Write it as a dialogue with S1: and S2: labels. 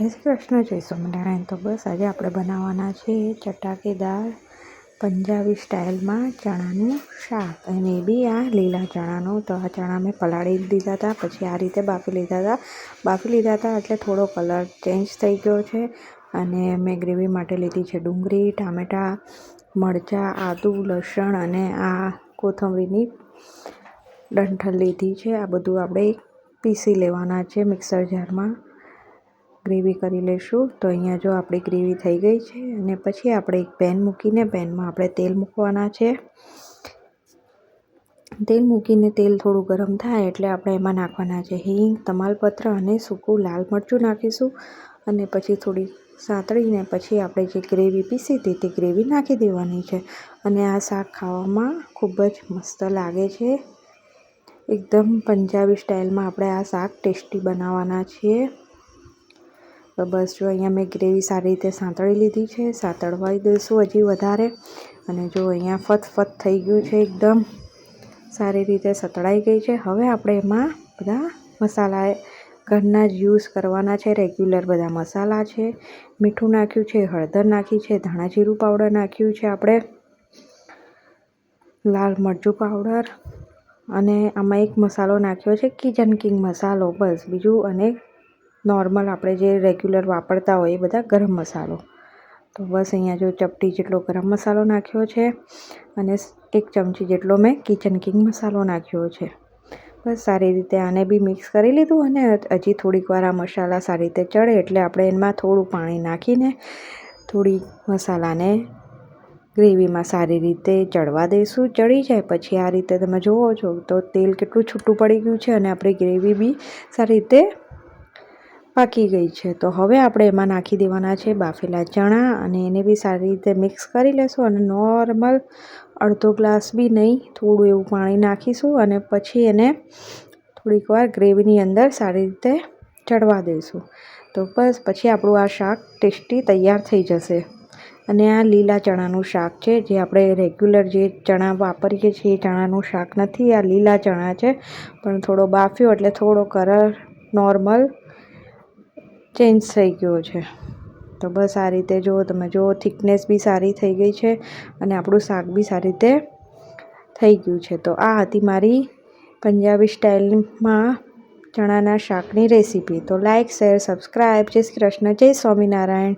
S1: જય શ્રી કૃષ્ણ, જય સ્વામિનારાયણ. તો બસ આજે આપણે બનાવવાના છે ચટાકેદાર પંજાબી સ્ટાઇલમાં ચણાનું શાક. અને એ બી આ લીલા ચણાનું. તો આ ચણા મેં પલાળી દીધા હતા, પછી આ રીતે બાફી લીધા હતા. બાફી લીધા હતા એટલે થોડો કલર ચેન્જ થઈ ગયો છે. અને મેં ગ્રેવી માટે લીધી છે ડુંગળી, ટામેટાં, મરચાં, આદું, લસણ અને આ કોથમરીની ડંઠલ લીધી છે. આ બધું આપણે પીસી લેવાના છે મિક્સર જારમાં. ગ્રેવી કરી લઈશું તો અહીંયા જો આપણી ગ્રેવી થઈ ગઈ છે અને પછી આપણે એક પેન મૂકીને પેનમાં આપણે તેલ મૂકવાના છે. તેલ મૂકીને તેલ થોડું ગરમ થાય એટલે આપણે એમાં નાખવાના છે હિંગ, તમાલપત્ર અને સૂકું લાલ મરચું નાખીશું. અને પછી થોડી સાંતળીને પછી આપણે જે ગ્રેવી પીસી હતી તે ગ્રેવી નાખી દેવાની છે. અને આ શાક ખાવામાં ખૂબ જ મસ્ત લાગે છે. એકદમ પંજાબી સ્ટાઇલમાં આપણે આ શાક ટેસ્ટી બનાવવાના છીએ. તો બસ જો અહીંયા મેં ગ્રેવી સારી રીતે સાંતળી લીધી છે, સાંતળવાઈ દઈશું હજી વધારે. અને જો અહીંયા ફત ફત થઈ ગયું છે એકદમ. સારી રીતે સતળાઈ ગઈ છે. હવે આપણે એમાં બધા મસાલા ઘરના જ યુઝ કરવાના છે. રેગ્યુલર બધા મસાલા છે. મીઠું નાખ્યું છે, હળદર નાખી છે, ધાણા જીરું પાવડર નાખ્યું છે આપણે. લાલ મરચું પાવડર. અને આમાં એક મસાલો નાખ્યો છે, કિચન કિંગ મસાલો. બસ, બીજું અને નોર્મલ આપણે જે રેગ્યુલર વાપરતા હોય એ બધા ગરમ મસાલો. તો બસ અહીંયા જો ચપટી જેટલો ગરમ મસાલો નાખ્યો છે અને એક ચમચી જેટલો મેં કિચન કિંગ મસાલો નાખ્યો છે. બસ સારી રીતે આને બી મિક્સ કરી લીધું અને હજી થોડીક વાર આ મસાલા સારી રીતે ચડે એટલે આપણે એમાં થોડું પાણી નાખીને થોડી મસાલાને ગ્રેવીમાં સારી રીતે ચડવા દઈશું. ચડી જાય પછી આ રીતે તમે જુઓ છો તો તેલ કેટલું છૂટું પડી ગયું છે અને આપણી ગ્રેવી બી સારી રીતે પાકી ગઈ છે. તો હવે આપણે એમાં નાખી દેવાના છે બાફેલા ચણા અને એને બી સારી રીતે મિક્સ કરી લેશું અને નોર્મલ અડધો ગ્લાસ બી નહીં, થોડું એવું પાણી નાખીશું અને પછી એને થોડીક વાર ગ્રેવીની અંદર સારી રીતે ચડવા દઈશું. તો બસ પછી આપણું આ શાક ટેસ્ટી તૈયાર થઈ જશે. અને આ લીલા ચણાનું શાક છે, જે આપણે રેગ્યુલર જે ચણા વાપરીએ છીએ એ ચણાનું શાક નથી, આ લીલા ચણા છે. પણ થોડો બાફ્યો એટલે થોડો કલર નોર્મલ ચેન્જ થઈ ગયો છે. તો બસ આ રીતે જુઓ તમે જુઓ થિકનેસ બી સારી થઈ ગઈ છે અને આપણું શાક બી સારી રીતે થઈ ગયું છે. તો આ હતી મારી પંજાબી સ્ટાઇલમાં ચણાના શાકની રેસીપી. તો લાઇક શેર સબસ્ક્રાઈબ જય શ્રી કૃષ્ણ. જય સ્વામિનારાયણ.